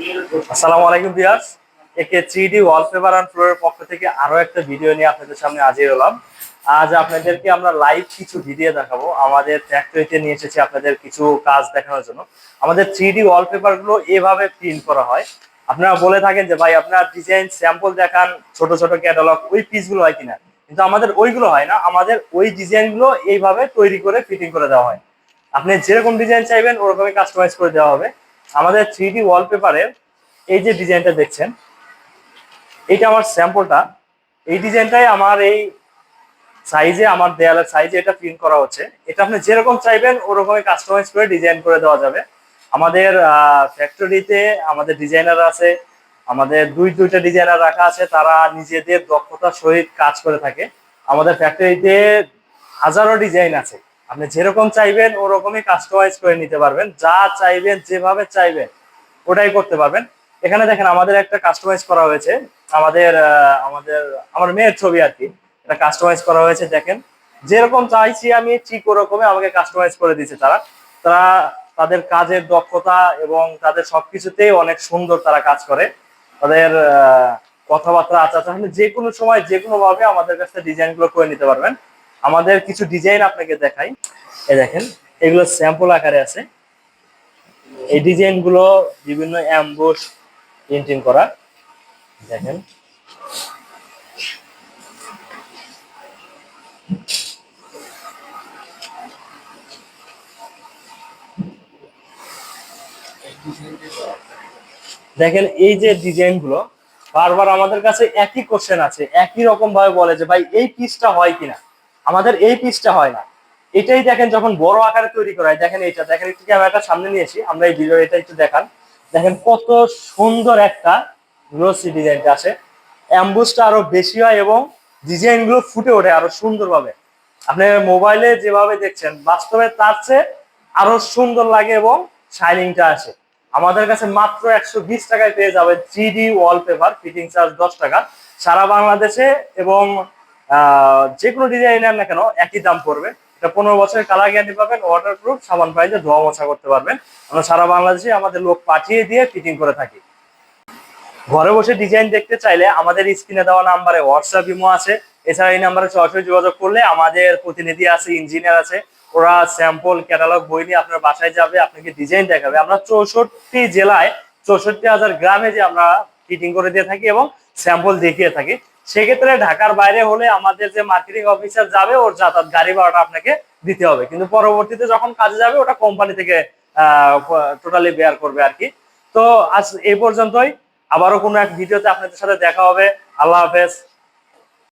আসসালামু আলাইকুম বিয়াস একে থ্রি ওয়ালপেপার অ্যান্ড ফ্লোরের পক্ষ থেকে আরও একটা ভিডিও নিয়ে আপনাদের সামনে হাজির হলাম। আজ আপনাদেরকে আমরা লাইভ কিছু ভিডিও দেখাবো। আমাদের ফ্যাক্টরিতে নিয়ে এসেছি আপনাদের কিছু কাজ দেখানোর জন্য। আমাদের থ্রি ডি ওয়ালপেপারগুলো এভাবে প্রিন্ট করা হয়। আপনারা বলে থাকেন যে, ভাই, আপনার ডিজাইন স্যাম্পল দেখান, ছোট ছোট ক্যাটালগ ওই পিসগুলো হয় কিনা? কিন্তু আমাদের ওইগুলো হয় না। আমাদের ওই ডিজাইনগুলো এইভাবে তৈরি করে ফিটিং করে দেওয়া হয়। আপনি যেরকম ডিজাইন চাইবেন, ওরকমই কাস্টমাইজ করে দেওয়া হবে। আমাদের থ্রি ডি ওয়ালপেপারের এই যে ডিজাইনটা দেখছেন, এইটা আমার স্যাম্পলটা এই ডিজাইনটাই আমার এই সাইজে আমার দেয়ালের সাইজে এটা প্রিন্ট করা হচ্ছে। এটা আপনি যেরকম চাইবেন, ওরকমই কাস্টমাইজ করে ডিজাইন করে দেওয়া যাবে। আমাদের ফ্যাক্টরিতে আমাদের ডিজাইনার আছে, আমাদের দুই, দুইটা ডিজাইনার রাখা আছে, তারা নিজেদের দক্ষতার সহিত কাজ করে থাকে। আমাদের ফ্যাক্টরিতে হাজারো ডিজাইন আছে। আপনি যেরকম চাইবেন, ওরকমই কাস্টমাইজ করে নিতে পারবেন। যা চাইবেন, যেভাবে চাইবেন, ওটাই করতে পারবেন। এখানে দেখেন, আমাদের একটা কাস্টমাইজ করা হয়েছে। আমাদের আমাদের, আমার মেয়ের ছবি আর কি। এটা কাস্টমাইজ করা হয়েছে, দেখেন। যেরকম চাইছি আমি, ঠিক ওরকমই আমাকে কাস্টমাইজ করে দিয়েছে তারা। তারা তাদের কাজের দক্ষতা এবং তাদের সবকিছুতেই অনেক সুন্দর তারা কাজ করে। তাদের কথাবার্তা আচার যে কোনো সময় যে কোনো ভাবে আমাদের কাছে ডিজাইনগুলো করে নিতে পারবেন। আমাদের কিছু ডিজাইন আপনাকে দেখাই। এই দেখেন, এগুলো স্যাম্পল আকারে আছে। এই ডিজাইনগুলো বিভিন্ন অ্যাম্বুশ প্রিন্টিং করা। দেখেন। দেখেন, এই যে ডিজাইনগুলো, বারবার আমাদের কাছে একই কোশ্চেন আছে। একই রকম ভাবে বলে যে, ভাই, এই পিসটা হয় কিনা? আমাদের এই পিসটা হয় না। এটাই দেখেন যখন বড় আকারে তৈরি করা হয়, দেখেন এইটা, দেখেন একটু ক্যামেরাটা সামনে নিয়েছি আমরা এই ভিডিও এটা একটু দেখান। দেখেন কত সুন্দর একটা গ্লোসি ডিজাইনটা আছে অ্যাম্বুসটা আরও বেশি হয় এবং ডিজাইনগুলো ফুটে ওঠে আরও সুন্দরভাবে। আপনি মোবাইলে যেভাবে দেখছেন, বাস্তবে তার চেয়ে আরও সুন্দর লাগে এবং শাইনিংটা আসে। আমাদের কাছে মাত্র একশো বিশ টাকায় পেয়ে যাবে three D wallpaper fitting charge দশ টাকা। সারা বাংলাদেশে এবং যে কোনো ডিজাইন না কেন, একই দাম পড়বে। এটা পনেরো বছরের কালার গ্যারান্টি পাবেন ওয়াটার প্রুফ সামান প্রাইজে ধোয়া মোছা করতে পারবেন। আমরা সারা বাংলাদেশে আমাদের লোক পাঠিয়ে দিয়ে ফিটিং করে থাকি। ঘরে বসে ডিজাইন দেখতে চাইলে আমাদের স্ক্রিনে দেওয়া নাম্বারে হোয়াটসঅ্যাপ ইমো আছে। এছাড়া এই নাম্বারে সরাসরি যোগাযোগ করলে আমাদের প্রতিনিধি আছে ইঞ্জিনিয়ার আছে। ওরা স্যাম্পল ক্যাটালগ বই নিয়ে আপনার বাসায় যাবে, আপনাকে ডিজাইন দেখাবে। আমরা চৌষট্টি জেলায় চৌষট্টি হাজার গ্রামে যে আমরা ফিটিং করে দিয়ে থাকি এবং স্যাম্পল দেখিয়ে থাকি। সেক্ষেত্রে ঢাকার বাইরে হলে আমাদের যে মার্কেটিং অফিসার যাবে, ওর যাতায়াত গাড়ি ভাড়াটা আপনাকে দিতে হবে। কিন্তু পরবর্তীতে যখন কাজে যাবে, ওটা কোম্পানি থেকে টোটালি বেয়ার করবে আর কি। তো আজ এই পর্যন্তই। আবারও কোনো এক ভিডিওতে আপনাদের সাথে দেখা হবে। আল্লাহ হাফেজ।